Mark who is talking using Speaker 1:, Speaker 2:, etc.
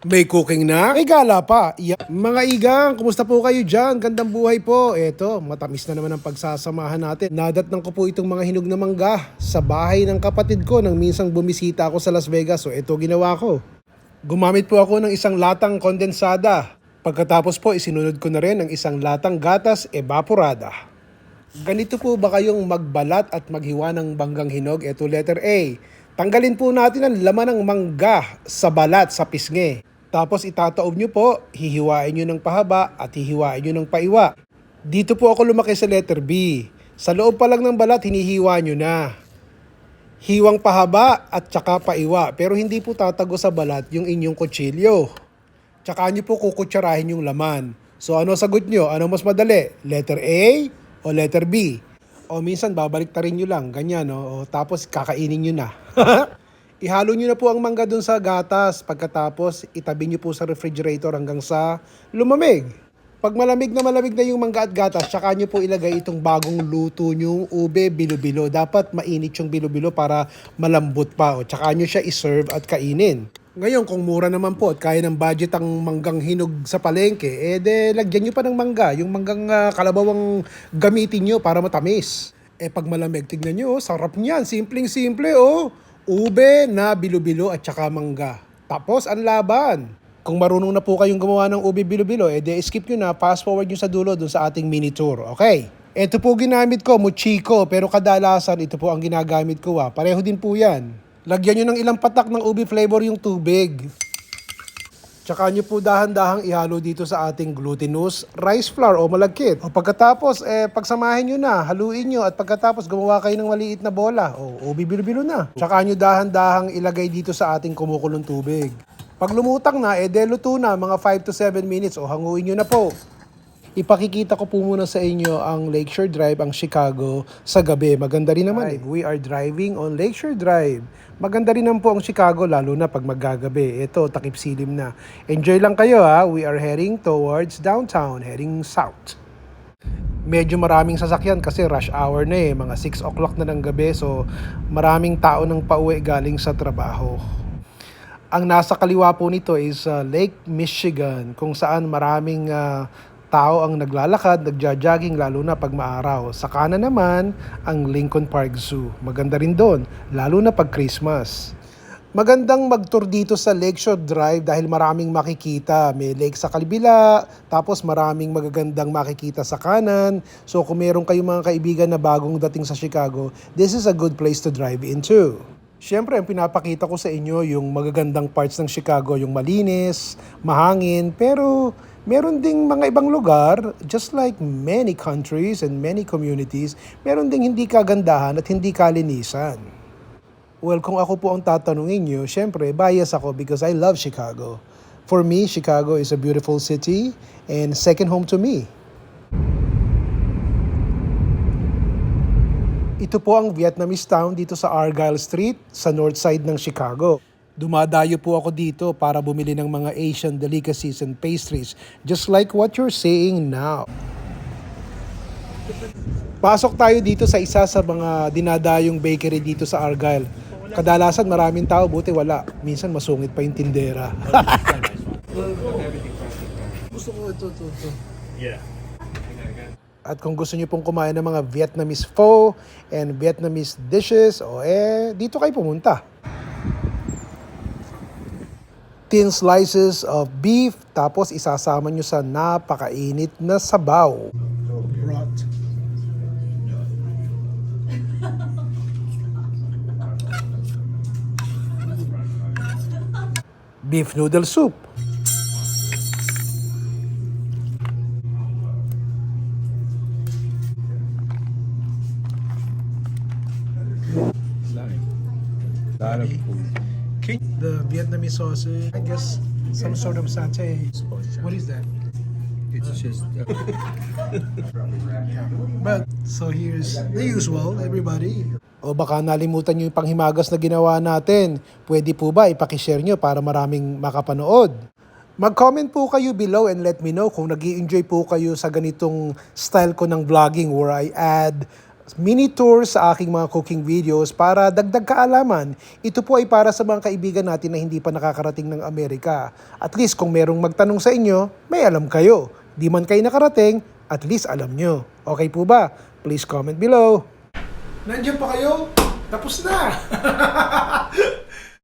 Speaker 1: May cooking na? May gala pa. Iya- Mga igang, kumusta po kayo dyan? Gandang buhay po. Eto, matamis na naman ang pagsasamahan natin. Nadatnang ko po itong mga hinog na mangga sa bahay ng kapatid ko nang minsang bumisita ako sa Las Vegas. So eto ginawa ko. Gumamit po ako ng isang latang kondensada. Pagkatapos po, isinunod ko na rin ang isang latang gatas evaporada. Ganito po ba kayong magbalat at maghiwa ng banggang hinog? Ito letter A. Tanggalin po natin ang laman ng mangga sa balat sa pisngi. Tapos itataob nyo po, hihiwain nyo ng pahaba at hihiwain nyo ng paiwa. Dito po ako lumaki sa letter B. Sa loob pa lang ng balat, hinihiwa nyo na. Hiwang pahaba at tsaka paiwa. Pero hindi po tatago sa balat yung inyong kutsilyo. Tsaka nyo po kukutsarahin yung laman. So ano sagot nyo? Ano mas madali? Letter A o letter B? O minsan babalik ta rin nyo lang, ganyan no? O, tapos kakainin nyo na. Ihalo nyo na po ang mangga dun sa gatas. Pagkatapos, itabi nyo po sa refrigerator hanggang sa lumamig. Pag malamig na malamig na yung mangga at gatas, tsaka nyo po ilagay itong bagong luto nyo, ube, bilo-bilo. Dapat mainit yung bilo-bilo para malambot pa. O, tsaka nyo siya iserve at kainin. Ngayon, kung mura naman po at kaya ng budget ang manggang hinog sa palengke, eh de, lagyan nyo pa ng mangga. Yung manggang ah, kalabawang gamitin nyo para matamis. Eh pag malamig, tignan nyo, oh, sarap niyan. Simpleng-simple, oh. Ube na bilo-bilo at saka mangga. Tapos, ang laban. Kung marunong na po kayong gumawa ng ube bilo-bilo, de skip nyo na, fast forward nyo sa dulo dun sa ating mini tour. Okay? Ito po ginamit ko, Muchiko, pero kadalasan ito po ang ginagamit ko. Ah. Pareho din po yan. Lagyan nyo ng ilang patak ng ube flavor yung tubig. Tsaka nyo po dahan-dahang ihalo dito sa ating glutinous rice flour o malagkit. O pagkatapos, eh, pagsamahin nyo na, haluin nyo at pagkatapos gumawa kayo ng maliit na bola. O, o bibilo-bilo na. Tsaka nyo dahan-dahang ilagay dito sa ating kumukulong tubig. Pag lumutang na, eh, deluto na, mga 5 to 7 minutes. O, hanguin nyo na po. Ipakikita ko po muna sa inyo ang Lakeshore Drive, ang Chicago, sa gabi. Maganda rin naman. eh. We are driving on Lakeshore Drive. Maganda rin naman po ang Chicago, lalo na pag maggagabi. Ito, takip silim na. Enjoy lang kayo ha. We are heading towards downtown, heading south. Medyo maraming sasakyan kasi rush hour na eh. Mga 6 o'clock na ng gabi. So, maraming tao nang pauwi galing sa trabaho. Ang nasa kaliwa po nito is uh, Lake Michigan kung saan maraming uh, tao ang naglalakad, nagja-jogging lalo na pag maaraw. Sa kanan naman, ang Lincoln Park Zoo. Maganda rin doon, lalo na pag Christmas. Magandang mag-tour dito sa Lakeshore Drive dahil maraming makikita. May lake sa kalibila, tapos maraming magagandang makikita sa kanan. So kung meron kayong mga kaibigan na bagong dating sa Chicago, this is a good place to drive into. Siyempre, ang pinapakita ko sa inyo yung magagandang parts ng Chicago, yung malinis, mahangin, pero meron ding mga ibang lugar, just like many countries and many communities, meron ding hindi kagandahan at hindi kalinisan. Well, kung ako po ang tatanungin nyo, syempre, bias ako because I love Chicago. For me, Chicago is a beautiful city and second home to me. Ito po ang Vietnamese town dito sa Argyle Street sa north side ng Chicago. Dumadayo po ako dito para bumili ng mga Asian delicacies and pastries just like what you're seeing now. Pasok tayo dito sa isa sa mga dinadayong bakery dito sa Argyle. Kadalasan maraming tao, buti wala. Minsan masungit pa yung tindera. Gusto ko ito, ito, ito.
Speaker 2: Yeah.
Speaker 1: At kung gusto niyo pong kumain ng mga Vietnamese pho and Vietnamese dishes, o eh, dito kayo pumunta. Thin slices of beef, tapos isasama nyo sa napakainit na sabaw. Beef noodle soup.
Speaker 2: lot of food.
Speaker 1: The Vietnamese sausage, I guess some sort of satay. What is that?
Speaker 2: It's just uh,
Speaker 1: But, so here's the usual, everybody. O baka nalimutan nyo yung panghimagas na ginawa natin. Pwede po ba ipakishare nyo para maraming makapanood? Mag-comment po kayo below and let me know kung nag enjoy po kayo sa ganitong style ko ng vlogging where I add mini tour sa aking mga cooking videos para dagdag kaalaman. Ito po ay para sa mga kaibigan natin na hindi pa nakakarating ng Amerika. At least kung merong magtanong sa inyo, may alam kayo. Di man kayo nakarating, at least alam nyo. Okay po ba? Please comment below. Nandiyan pa kayo? Tapos na!